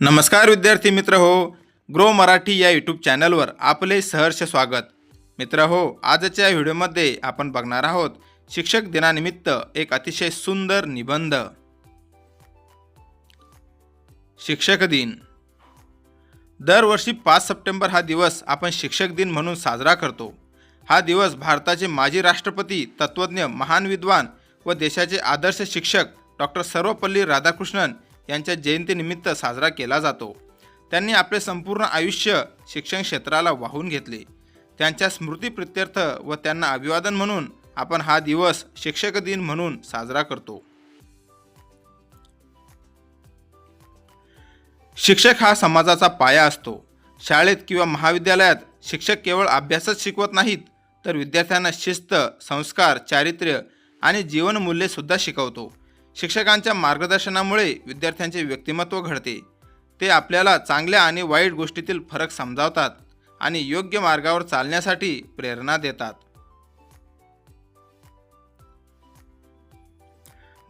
नमस्कार विद्यार्थी मित्र हो ग्रो मराठी या यूट्यूब चॅनलवर आपले सहर्ष स्वागत. मित्र हो आजच्या व्हिडिओमध्ये आपण बघणार आहोत शिक्षक दिनानिमित्त एक अतिशय सुंदर निबंध. शिक्षक दिन. दरवर्षी पाच सप्टेंबर हा दिवस आपण शिक्षक दिन म्हणून साजरा करतो. हा दिवस भारताचे माजी राष्ट्रपती तत्त्वज्ञ महान विद्वान व देशाचे आदर्श शिक्षक डॉक्टर सर्वपल्ली राधाकृष्णन यांच्या जयंतीनिमित्त साजरा केला जातो. त्यांनी आपले संपूर्ण आयुष्य शिक्षण क्षेत्राला वाहून घेतले. त्यांच्या स्मृतीप्रित्यर्थ व त्यांना अभिवादन म्हणून आपण हा दिवस शिक्षक दिन म्हणून साजरा करतो. शिक्षक हा समाजाचा पाया असतो. शाळेत किंवा महाविद्यालयात शिक्षक केवळ अभ्यासच शिकवत नाहीत तर विद्यार्थ्यांना शिस्त संस्कार चारित्र्य आणि जीवनमूल्यसुद्धा शिकवतो. शिक्षकांच्या मार्गदर्शनामुळे विद्यार्थ्यांचे व्यक्तिमत्व घडते. ते आपल्याला चांगल्या आणि वाईट गोष्टीतील फरक समजावतात आणि योग्य मार्गावर चालण्यासाठी प्रेरणा देतात.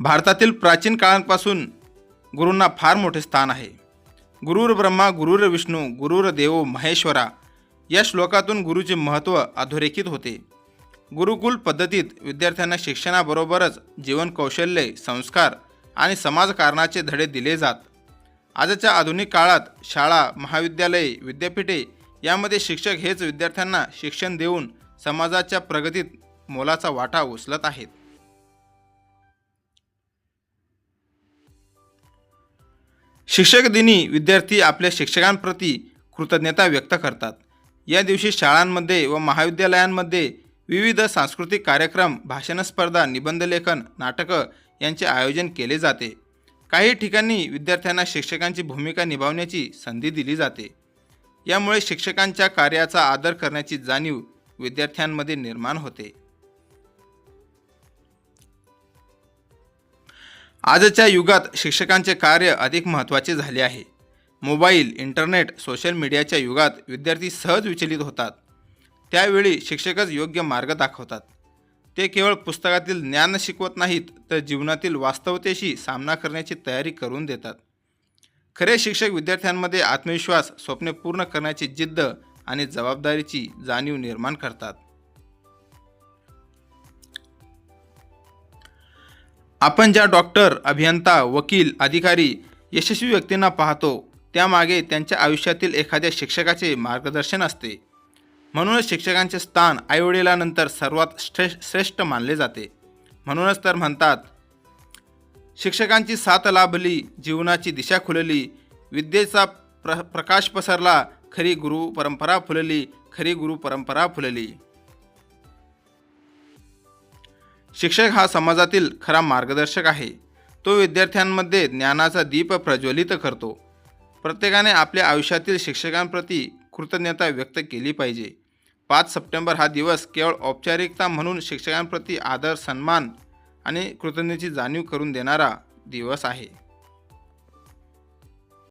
भारतातील प्राचीन काळांपासून गुरूंना फार मोठे स्थान आहे. गुरुर ब्रह्मा गुरुर विष्णू गुरुर देवो महेश्वरा या श्लोकातून गुरुचे महत्त्व अधोरेखित होते. गुरुकुल पद्धतीत विद्यार्थ्यांना शिक्षणाबरोबरच जीवन कौशल्ये संस्कार आणि समाजकारणाचे धडे दिले जात. आजच्या आधुनिक काळात शाळा महाविद्यालये विद्यापीठे यामध्ये शिक्षक हेच विद्यार्थ्यांना शिक्षण देऊन समाजाच्या प्रगतीत मोलाचा वाटा उचलत आहेत. शिक्षक दिनी विद्यार्थी आपल्या शिक्षकांप्रती कृतज्ञता व्यक्त करतात. या दिवशी शाळांमध्ये व महाविद्यालयांमध्ये विविध सांस्कृतिक कार्यक्रम भाषण स्पर्धा निबंधलेखन नाटकं यांचे आयोजन केले जाते. काही ठिकाणी विद्यार्थ्यांना शिक्षकांची भूमिका निभावण्याची संधी दिली जाते. यामुळे शिक्षकांच्या कार्याचा आदर करण्याची जाणीव विद्यार्थ्यांमध्ये निर्माण होते. आजच्या युगात शिक्षकांचे कार्य अधिक महत्त्वाचे झाले आहे. मोबाईल इंटरनेट सोशल मीडियाच्या युगात विद्यार्थी सहज विचलित होतात. त्यावेळी शिक्षकच योग्य मार्ग दाखवतात. ते केवळ पुस्तकातील ज्ञान शिकवत नाहीत तर जीवनातील वास्तवतेशी सामना करण्याची तयारी करून देतात. खरे शिक्षक विद्यार्थ्यांमध्ये आत्मविश्वास स्वप्ने पूर्ण करण्याची जिद्द आणि जबाबदारीची जाणीव निर्माण करतात. आपण ज्या डॉक्टर अभियंता वकील अधिकारी यशस्वी व्यक्तींना पाहतो त्यामागे त्यांच्या आयुष्यातील एखाद्या शिक्षकाचे मार्गदर्शन असते. म्हणूनच शिक्षकांचे स्थान आईवडिलांनंतर सर्वात श्रे श्रेष्ठ मानले जाते. म्हणूनच तर म्हणतात शिक्षकांची साथ लाभली जीवनाची दिशा खुलली विद्येचा प्र प्रकाश पसरला खरी गुरु परंपरा फुलली खरी गुरु परंपरा फुलली. शिक्षक हा समाजातील खरा मार्गदर्शक आहे. तो विद्यार्थ्यांमध्ये ज्ञानाचा दीप प्रज्वलित करतो. प्रत्येकाने आपल्या आयुष्यातील शिक्षकांप्रती कृतज्ञता व्यक्त केली पाहिजे. पाच सप्टेंबर हा दिवस केवळ औपचारिकता म्हणून शिक्षकांप्रती आदर सन्मान आणि कृतज्ञतेची जाणीव करून देणारा दिवस आहे.